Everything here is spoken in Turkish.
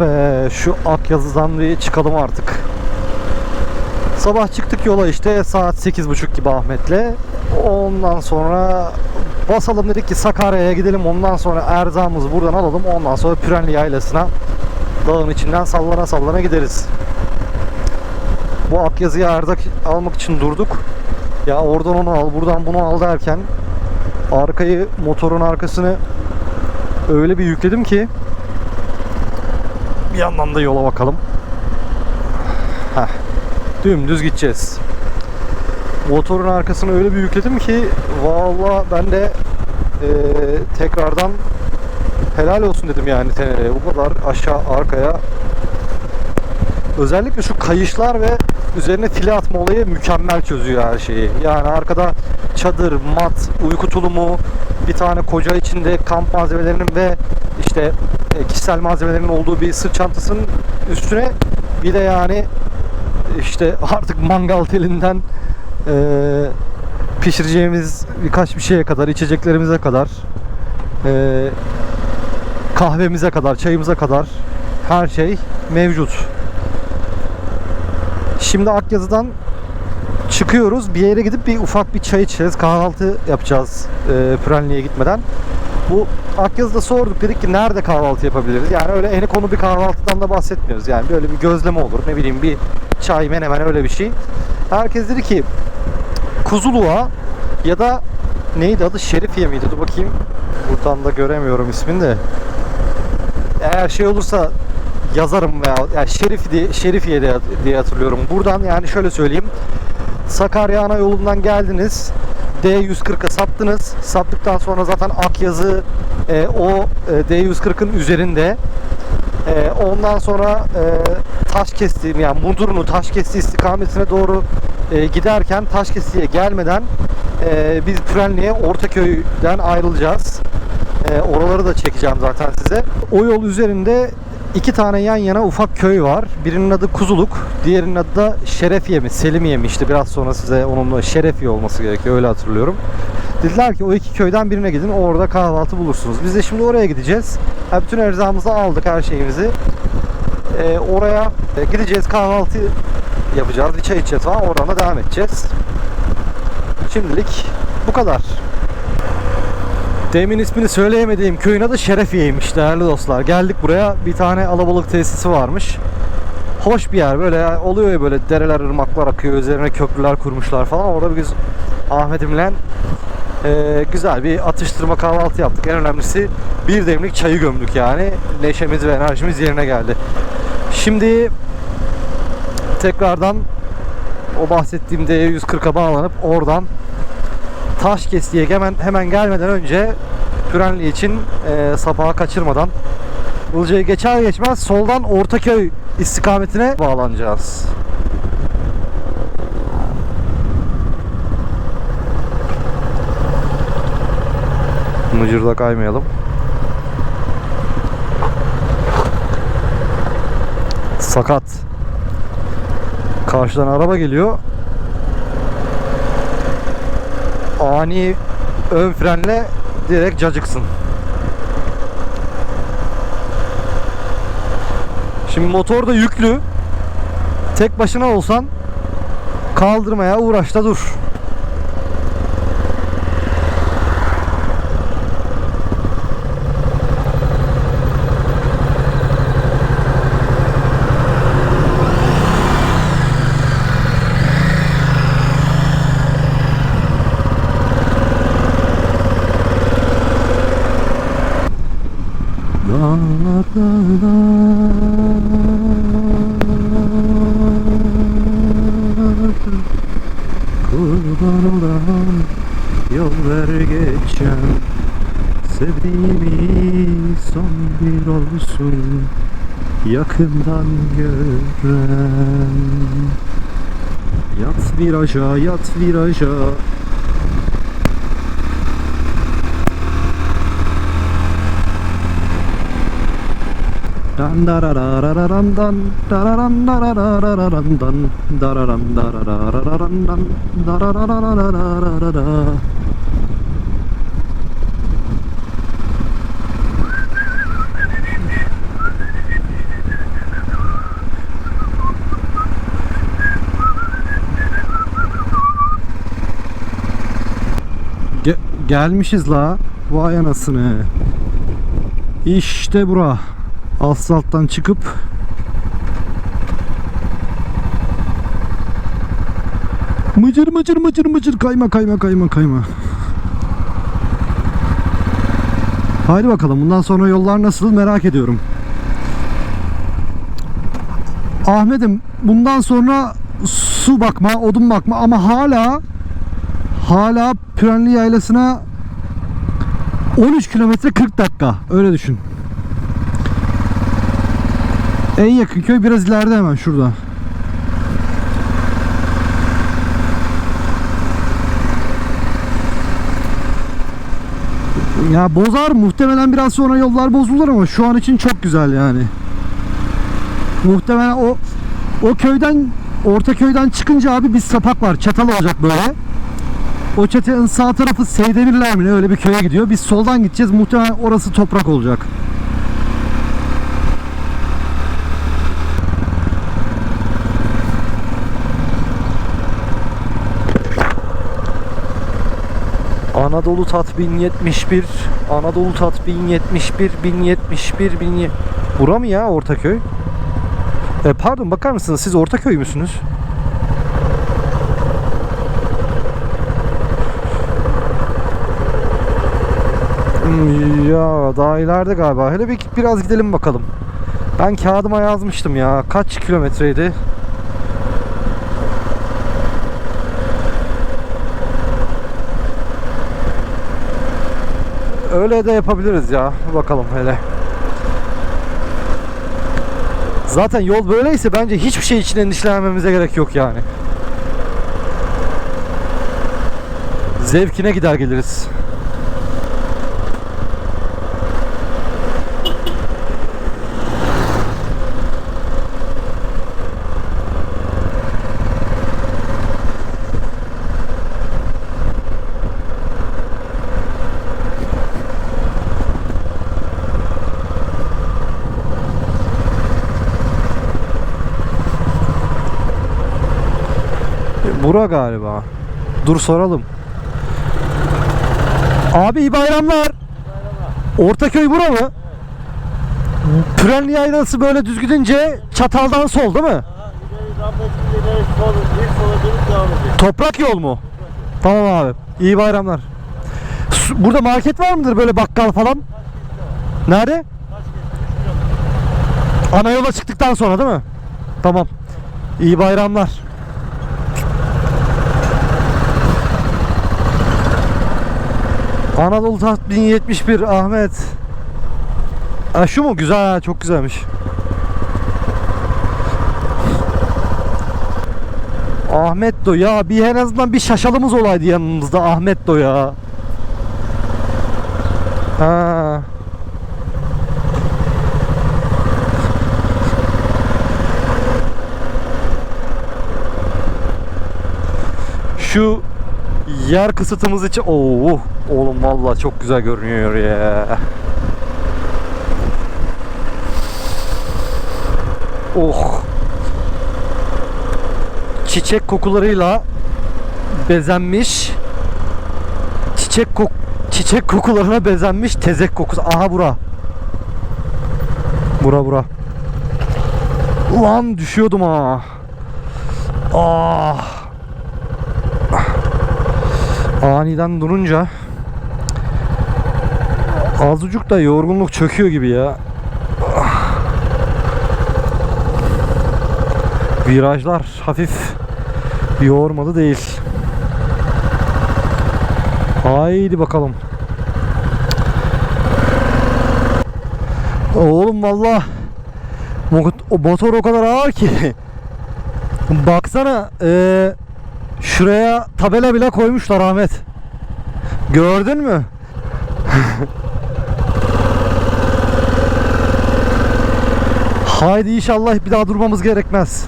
be şu Akyazı'dan bir çıkalım artık. Sabah çıktık yola işte saat 8.30 gibi Ahmet'le. Ondan sonra basalım dedik ki Sakarya'ya gidelim. Ondan sonra erzağımızı buradan alalım. Ondan sonra Pürenli Yaylası'na dağın içinden sallana sallana gideriz. Bu Akyazı'ya erzak almak için durduk. Ya oradan onu al, buradan bunu al derken arkayı motorun arkasını öyle bir yükledim ki bir yandan da yola bakalım. Heh. Dümdüz gideceğiz. Motorun arkasını öyle bir yükledim ki valla ben de eee, tekrardan helal olsun dedim yani Tenere'ye. Bu kadar aşağı arkaya özellikle şu kayışlar ve üzerine file atma olayı mükemmel çözüyor her şeyi. Yani arkada çadır, mat, uyku tulumu, bir tane koca içinde kamp malzemelerinin ve işte e, kişisel malzemelerinin olduğu bir sırt çantasının üstüne bir de yani işte artık mangal telinden e, pişireceğimiz birkaç bir şeye kadar, içeceklerimize kadar e, kahvemize kadar, çayımıza kadar her şey mevcut. Şimdi Akyazı'dan çıkıyoruz. Bir yere gidip bir ufak bir çay içeceğiz. Kahvaltı yapacağız e, Pürenli'ye gitmeden. Bu Akyazı'da sorduk. Dedik ki nerede kahvaltı yapabiliriz? Yani öyle eni konu bir kahvaltıdan da bahsetmiyoruz. Yani böyle bir gözleme olur. Ne bileyim bir çay menemen öyle bir şey. Herkes dedi ki Kuzuluğa ya da neydi adı? Şerifiye miydi? Dur bakayım. Buradan da göremiyorum ismini de. Eğer şey olursa yazarım veya yani Şerif diye, Şerifiye diye, diye hatırlıyorum. Buradan yani şöyle söyleyeyim. Sakarya ana yolundan geldiniz. D140'a saptınız. Saptıktan sonra zaten Akyazı e, o e, D140'ın üzerinde. E, ondan sonra e, taş kestiğim yani Mudurnu taş kesti istikametine doğru e, giderken taş kestiye gelmeden e, biz Pürenli'ye Ortaköy'den ayrılacağız. E, oraları da çekeceğim zaten size. O yol üzerinde iki tane yan yana ufak köy var. Birinin adı Kuzuluk, diğerinin adı da Şerefiye mi, Selimiye mi? İşte biraz sonra size onun da Şerefiye olması gerekiyor öyle hatırlıyorum. Dediler ki o iki köyden birine gidin orada kahvaltı bulursunuz. Biz de şimdi oraya gideceğiz. Ha, bütün erzağımızı aldık her şeyimizi. E, oraya e, gideceğiz kahvaltı yapacağız. Bir çay içeceğiz falan oradan da devam edeceğiz. Şimdilik bu kadar. Demin ismini söyleyemediğim köyün adı Şerefiye'ymiş değerli dostlar. Geldik buraya bir tane alabalık tesisi varmış. Hoş bir yer böyle oluyor ya böyle dereler ırmaklar akıyor üzerine köprüler kurmuşlar falan. Orada biz Ahmet'imle e, güzel bir atıştırma kahvaltı yaptık. En önemlisi bir demlik çayı gömdük yani. Neşemiz ve enerjimiz yerine geldi. Şimdi tekrardan o bahsettiğim D140'a bağlanıp oradan Taşkesi'ye hemen hemen gelmeden önce Pürenli için e, sabaha kaçırmadan Ilıca'yı geçer geçmez soldan Ortaköy istikametine bağlanacağız. Mıcırda kaymayalım. Sakat. Karşıdan araba geliyor. Ani ön frenle direkt cacıksın. Şimdi motor da yüklü. Tek başına olsan kaldırmaya uğraşta dur. Geçen Sevdiğimi son bir olsun Yakından gören. Yat viraja yat viraja. Dan dararararan dan dararan dararararan dan dararan dararararan dan dararararararara. Gelmişiz la. Vay anasını. İşte bura. Asfalttan çıkıp Mıcır mıcır mıcır mıcır kayma kayma kayma kayma. Haydi bakalım bundan sonra yollar nasıl merak ediyorum. Ahmet'im bundan sonra su bakma, odun bakma ama hala hala Pürenli Yaylası'na 13 kilometre 40 dakika. Öyle düşün. En yakın köy biraz ileride hemen şurada. Ya bozar muhtemelen biraz sonra yollar bozulur ama şu an için çok güzel yani. Muhtemelen o o köyden orta köyden çıkınca abi bir sapak var. Çatal olacak böyle. O çatanın sağ tarafı Seydemirler mi ne öyle bir köye gidiyor. Biz soldan gideceğiz. Muhtemelen orası toprak olacak. Anadolu Tat 1071 Anadolu Tat 1071 1071 1070 Bura mı ya Ortaköy? E, pardon bakar mısınız siz Ortaköy müsünüz? Ya daha ileride galiba. Hele bir biraz gidelim bakalım. Ben kağıdıma yazmıştım ya. Kaç kilometreydi? Öyle de yapabiliriz ya. Bakalım hele. Zaten yol böyleyse bence hiçbir şey için endişelenmemize gerek yok yani. Zevkine gider geliriz. Bura galiba. Dur soralım. Abi iyi bayramlar. Ortaköy bura mı? Pürenli yaylası böyle düz gidince çataldan sol değil mi? Toprak yol mu? Tamam abi. İyi bayramlar. Burada market var mıdır böyle bakkal falan? Nerede? Ana yola çıktıktan sonra değil mi? Tamam. İyi bayramlar. Anadolu Taht 1071 Ahmet. Ha, şu mu? Güzel çok güzelmiş. Ahmet Do ya bir en azından bir şaşalımız olaydı yanımızda Ahmet Do ya. Ha. Şu yer kısıtımız için Oo, oğlum vallahi çok güzel görünüyor ya. Oh çiçek kokularıyla bezenmiş çiçek kok çiçek kokularına bezenmiş tezek kokusu. Aha bura. Bura bura. Ulan düşüyordum ha. Ah. Aniden durunca azıcık da yorgunluk çöküyor gibi ya. Virajlar hafif yoğurmalı değil. Haydi bakalım. Oğlum valla motor o kadar ağır ki. Baksana eee, şuraya tabela bile koymuşlar Ahmet. Gördün mü? Haydi inşallah bir daha durmamız gerekmez.